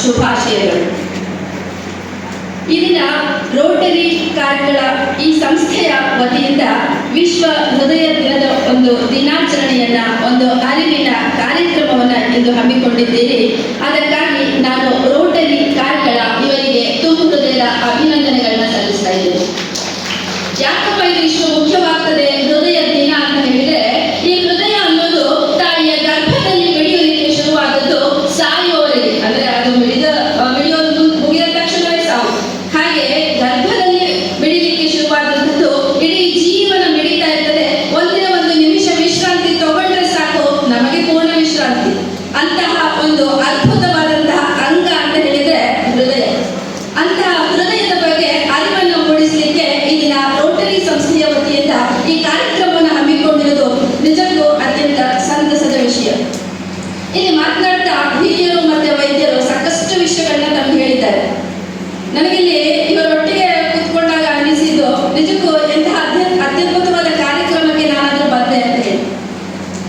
ಶುಭಾಶಯಗಳು. ಇಲ್ಲಿನ ರೋಟರಿ ಕಾರ್ಗಳ ಈ ಸಂಸ್ಥೆಯ ವತಿಯಿಂದ ವಿಶ್ವ ಹೃದಯ ದಿನದ ಒಂದು ದಿನಾಚರಣೆಯನ್ನ, ಒಂದು ಅರಿವಿನ ಕಾರ್ಯಕ್ರಮವನ್ನ ಇಂದು ಹಮ್ಮಿಕೊಂಡಿದ್ದೇನೆ ಅದಕ್ಕಾಗಿ ನಾನು ರೋಟರಿ ಕಾರ್ಗಳ ಇವರಿಗೆ ತುಂಬು ಹೃದಯದ ಅಭಿನಂದನೆಗಳನ್ನ ಸಲ್ಲಿಸ್ತಾ ಇದ್ದೇನೆ. ಯಾಕಪ್ಪ ಇದು ಇಷ್ಟು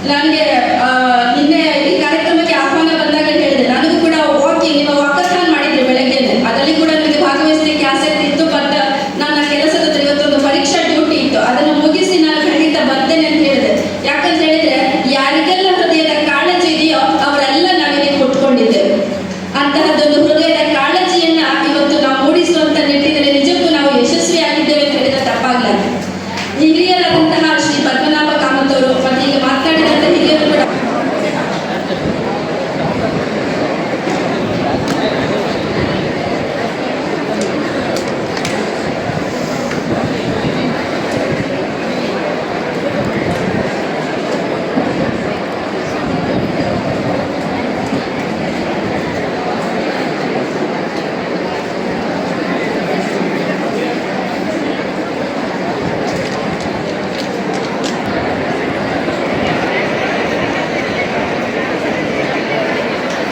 la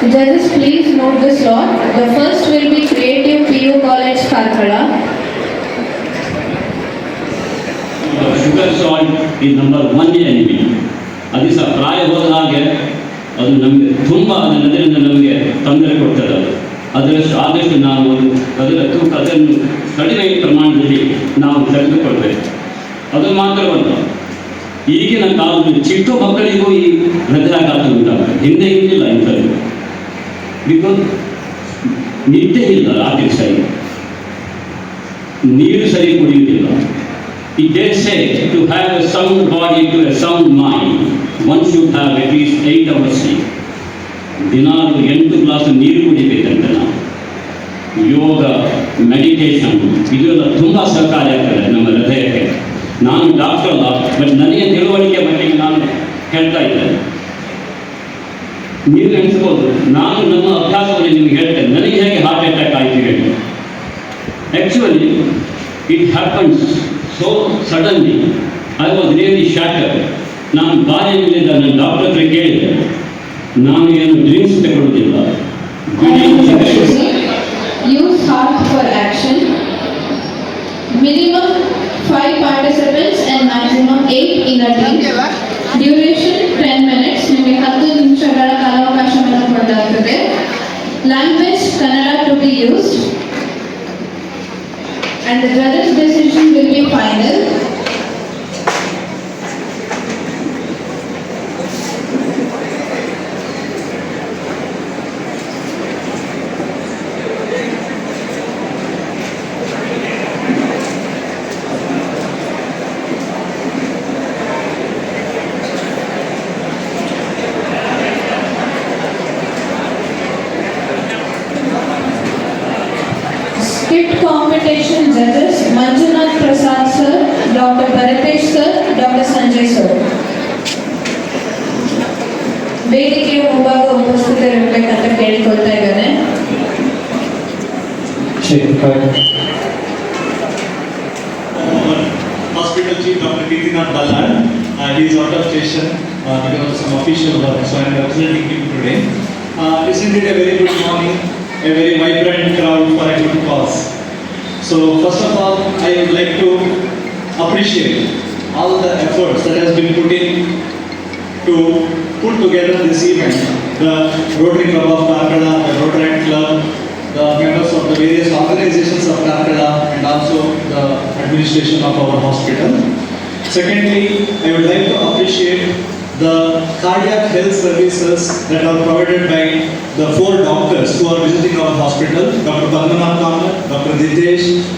Judges, please note this law. The first will be Creative PU College, Karkala. Sugar salt ಈ ನಂಬರ್ ಒನ್ ಎನಿಮಿ ಅದು ಸಹ ಪ್ರಾಯ ಹೋದ ಹಾಗೆ ಅದು ನಮಗೆ ತುಂಬ ಅದರಿಂದ ನಮಗೆ ತೊಂದರೆ ಕೊಡ್ತದೆ ಅದು ಅದರಷ್ಟು ಆದಷ್ಟು ನಾವು ಅದು ಅದರ ತೂಕ ಅದನ್ನು ಕಡಿಮೆ ಪ್ರಮಾಣದಲ್ಲಿ ನಾವು ತೆಗೆದುಕೊಳ್ಬೇಕು ಅದು ಮಾತ್ರವಲ್ಲ ಈಗಿನ ಕಾಲದಲ್ಲಿ ಚಿಕ್ಕ ಮಕ್ಕಳಿಗೂ ಈ ಹೃದಯಾಘಾತ ಉಂಟಾಗ್ತದೆ ಹಿಂದೆ ಇರಲಿಲ್ಲ ಇಂಥದ್ದು ಬಿಕಾಸ್ ನಿದ್ದೆ ಇಲ್ಲ ರಾತ್ರಿ ಸರಿ. ನೀರು ಸರಿ ಕುಡಿಯುವುದಿಲ್ಲ. It they say to have a sound body to a sound mind, one should have at least eight hours sleep. ದಿನಾಲು ಎಂಟು ಗ್ಲಾಸ್ ನೀರು ಕುಡಿಬೇಕಂತ ನಾವು. ಯೋಗ ಮೆಡಿಟೇಷನ್ ಇದೆಲ್ಲ ತುಂಬ ಸಹಕಾರಿ ಆಗ್ತದೆ ನಮ್ಮ ಹೃದಯಕ್ಕೆ. ನಾನು ಡಾಕ್ಟರ್ ಅಲ್ಲ ಬಟ್ ನನಗೆ ತಿಳುವಳಿಕೆ ಬಗ್ಗೆ ನಾನು ಹೇಳ್ತಾ ಇದ್ದೇನೆ. ನೀವು ನೆನೆಸ್ಬೋದು ನಾನು ನಮ್ಮ ಅಭ್ಯಾಸವನ್ನು ನಿಮ್ಗೆ ಹೇಳ್ತೇನೆ. ನನಗೆ ಹೇಗೆ ಹಾರ್ಟ್ ಅಟ್ಯಾಕ್ ಆಯಿತು ಹೇಳಿ. Actually it happens so suddenly I was really shattered ನಾನು ಬಾರಿಯಲ್ಲಿದ್ದ ನನ್ನ ಡಾಕ್ಟರ್ ಹತ್ರ ಕೇಳಿದೆ ನಾನು ಏನು ಡ್ರಿಂಕ್ಸ್ ತಗೊಳ್ಳೋದಿಲ್ಲ ಕಾಲಾವಕಾಶವನ್ನು ಕೊಡಲಾಗುತ್ತದೆ. Language Kannada to be used. And the judges decision will be final. ಮುಂಭಾಗ ಉಪಸ್ಥಿತರಿರ್ಬೇಕಂತ ಕೇಳಿಕೊಳ್ತಾ ಇದ್ದೇನೆ Hospital Chief Dr. Kirtinath Ballard. Uh, he is out of station uh, because of some official work, so I am representing him today. Uh, isn't it a very good morning, a very vibrant crowd for a good cause? So first of all, I would like to appreciate all the efforts that has been put in to put together this event the Rotary Club of Karkala, the Rotary Club, the members of the various organizations of Karkala, and also the administration of our hospital. Secondly, I would like to appreciate the cardiac health services that are provided by the four doctors who are visiting our hospital, Dr. Padmanath Kamat, Dr. Ditesh,